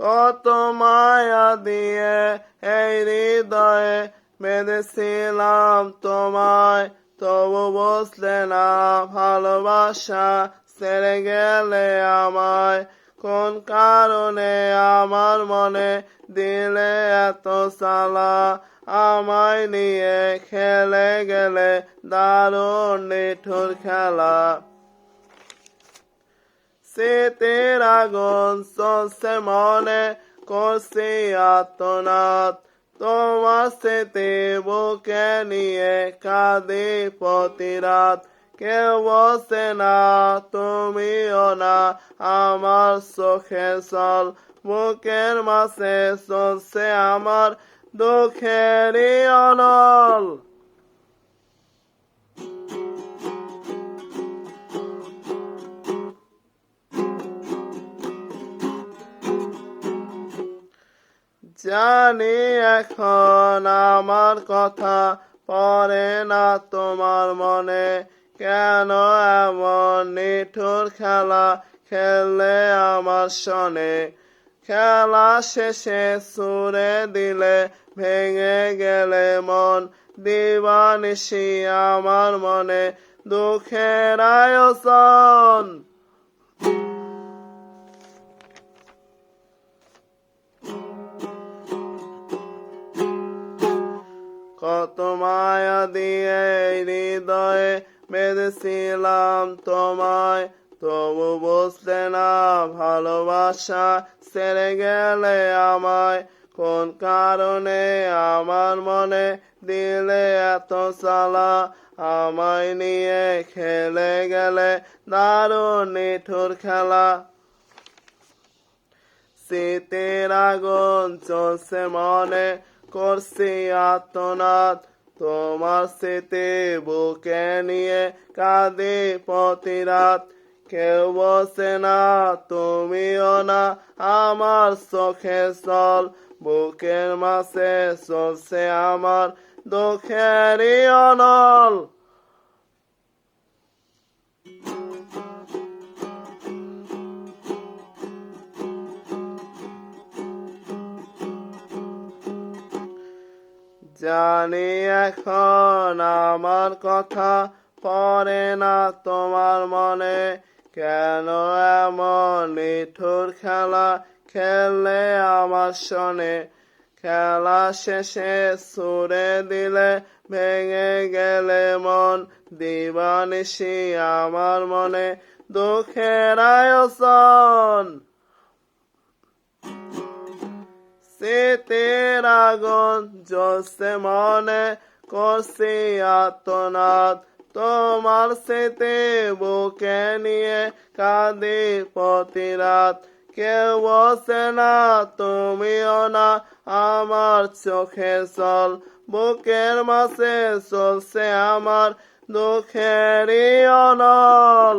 কত মায়া দিয়ে, এই হৃদয়ে বেঁধেছিলাম তোমায়। তবু বসলে না, ভালোবাসা ছেড়ে গেলে আমায়। কোন কারণে আমার মনে দিলে এত সালা? আমায় নিয়ে খেলে গেলে দারুণ নিঠুর খেলা। শীতের আগুন চলছে মনে করছি আত্মনাথ তোমার স্মৃতি বুকে নিয়ে কাঁদি না, তুমিও না, আমার চোখে চল বুকের মাসে চলছে আমার দুঃখেরই অনল। জানি এখন আমার কথা পড়ে না তোমার মনে। কেন এমন নিঠুর খেলা খেললে আমার শনে? খেলা শেষে সুরে দিলে ভেঙে গেলে মন। দিবানিসি আমার মনে দুঃখের আয়োজন। কত মায়া দিয়ে হৃদয়ে বেঁধেছিলাম। তোমায় তবু বুঝলে না, ভালোবাসা সেরে গেলে আমায় কোন কারণে? আমার মনে দিলে এত সালা, আমায় নিয়ে খেলে গেলে দারুণ নিঠুর খেলা। শীতের আগুন চলছে মনে করছি আত্মনাথ তোমার স্মৃতি বুকে নিয়ে কাঁদে প্রতি রাত। কেউ বসে না, তুমিও না, আমার চোখে চল বুকের মাসে চলছে আমার দুঃখেরই অনল। জানি এখন আমার কথা পড়ে না তোমার মনে। কেন এমন নিঠুর খেলা খেললে আমার শোনে? খেলা শেষে সুরে দিলে ভেঙে গেলে মন দিবানিসি আমার মনে। দুঃখের আয়োজন। শীতের আগুন জ্বলছে মনে করছি আত্মনাথ তোমার স্মৃতি বুকে নিয়ে কাঁদি প্রতি রাত। কেউ বসে না, তুমিও না, আমার চোখে চল বুকের মাসে চলছে আমার দুঃখেরই অনল।